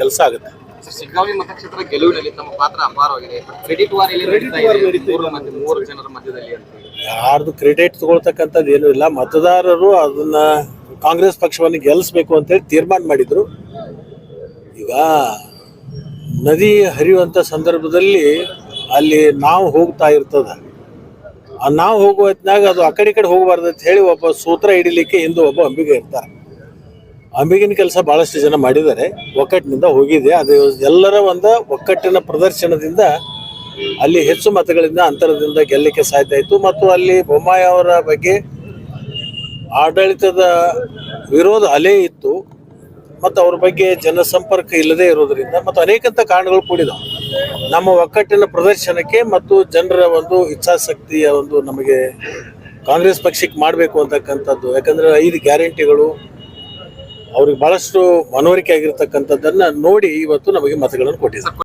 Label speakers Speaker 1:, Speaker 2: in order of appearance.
Speaker 1: ಕೆಲಸ ಆಗುತ್ತೆ.
Speaker 2: ಸಿಗ್ಗಾವಿ ಮತಕ್ಷೇತ್ರ ಗೆಲುವಿನಲ್ಲಿ ತಮ್ಮ ಪಾತ್ರ ಅಪಾರವಾಗಿದೆ. ಕ್ರೆಡಿಟ್ ಮೂರು ಜನರ ಮಧ್ಯದಲ್ಲಿ
Speaker 1: ಯಾರ್ದು ಕ್ರೆಡಿಟ್ ತಗೊಳ್ತಕ್ಕಂಥದ್ದು ಏನೂ ಇಲ್ಲ. ಮತದಾರರು ಅದನ್ನ ಕಾಂಗ್ರೆಸ್ ಪಕ್ಷವನ್ನು ಗೆಲ್ಲಿಸ್ಬೇಕು ಅಂತೇಳಿ ತೀರ್ಮಾನ ಮಾಡಿದ್ರು. ಈಗ ನದಿ ಹರಿಯುವಂಥ ಸಂದರ್ಭದಲ್ಲಿ ಅಲ್ಲಿ ನಾವು ಹೋಗ್ತಾ ಇರ್ತದ. ಆ ನಾವು ಹೋಗುವ ಅದು ಆ ಕಡೆ ಈ ಕಡೆ ಹೋಗಬಾರ್ದು ಅಂತ ಹೇಳಿ ಒಬ್ಬ ಸೂತ್ರ ಹಿಡಿಲಿಕ್ಕೆ ಇಂದು ಒಬ್ಬ ಅಂಬಿಗೆ ಇರ್ತಾರೆ. ಅಂಬಿಗಿನ ಕೆಲಸ ಬಹಳಷ್ಟು ಜನ ಮಾಡಿದ್ದಾರೆ. ಒಕ್ಕಟ್ಟಿನಿಂದ ಹೋಗಿದೆ. ಅದು ಎಲ್ಲರ ಒಂದು ಒಕ್ಕಟ್ಟಿನ ಪ್ರದರ್ಶನದಿಂದ ಅಲ್ಲಿ ಹೆಚ್ಚು ಮತಗಳಿಂದ ಅಂತರದಿಂದ ಗೆಲ್ಲಕ್ಕೆ ಸಾಧ್ಯ ಆಯಿತು. ಮತ್ತು ಅಲ್ಲಿ ಬೊಮ್ಮಾಯಿ ಅವರ ಬಗ್ಗೆ ಆಡಳಿತದ ವಿರೋಧ ಅಲೆ ಇತ್ತು. ಮತ್ತು ಅವ್ರ ಬಗ್ಗೆ ಜನಸಂಪರ್ಕ ಇಲ್ಲದೆ ಇರೋದರಿಂದ ಮತ್ತು ಅನೇಕಂತ ಕಾರಣಗಳು ಕೂಡಿದವು. ನಮ್ಮ ಒಕ್ಕಟ್ಟಿನ ಪ್ರದರ್ಶನಕ್ಕೆ ಮತ್ತು ಜನರ ಒಂದು ಇಚ್ಛಾಶಕ್ತಿಯ ಒಂದು ನಮಗೆ ಕಾಂಗ್ರೆಸ್ ಪಕ್ಷಕ್ಕೆ ಮಾಡಬೇಕು ಅಂತಕ್ಕಂಥದ್ದು. ಯಾಕಂದರೆ ಐದು ಗ್ಯಾರಂಟಿಗಳು ಅವ್ರಿಗೆ ಬಹಳಷ್ಟು ಮನವರಿಕೆ ಆಗಿರ್ತಕ್ಕಂಥದ್ದನ್ನ ನೋಡಿ ಇವತ್ತು ನಮಗೆ ಮತಗಳನ್ನು ಕೊಟ್ಟಿದ್ದಾರೆ.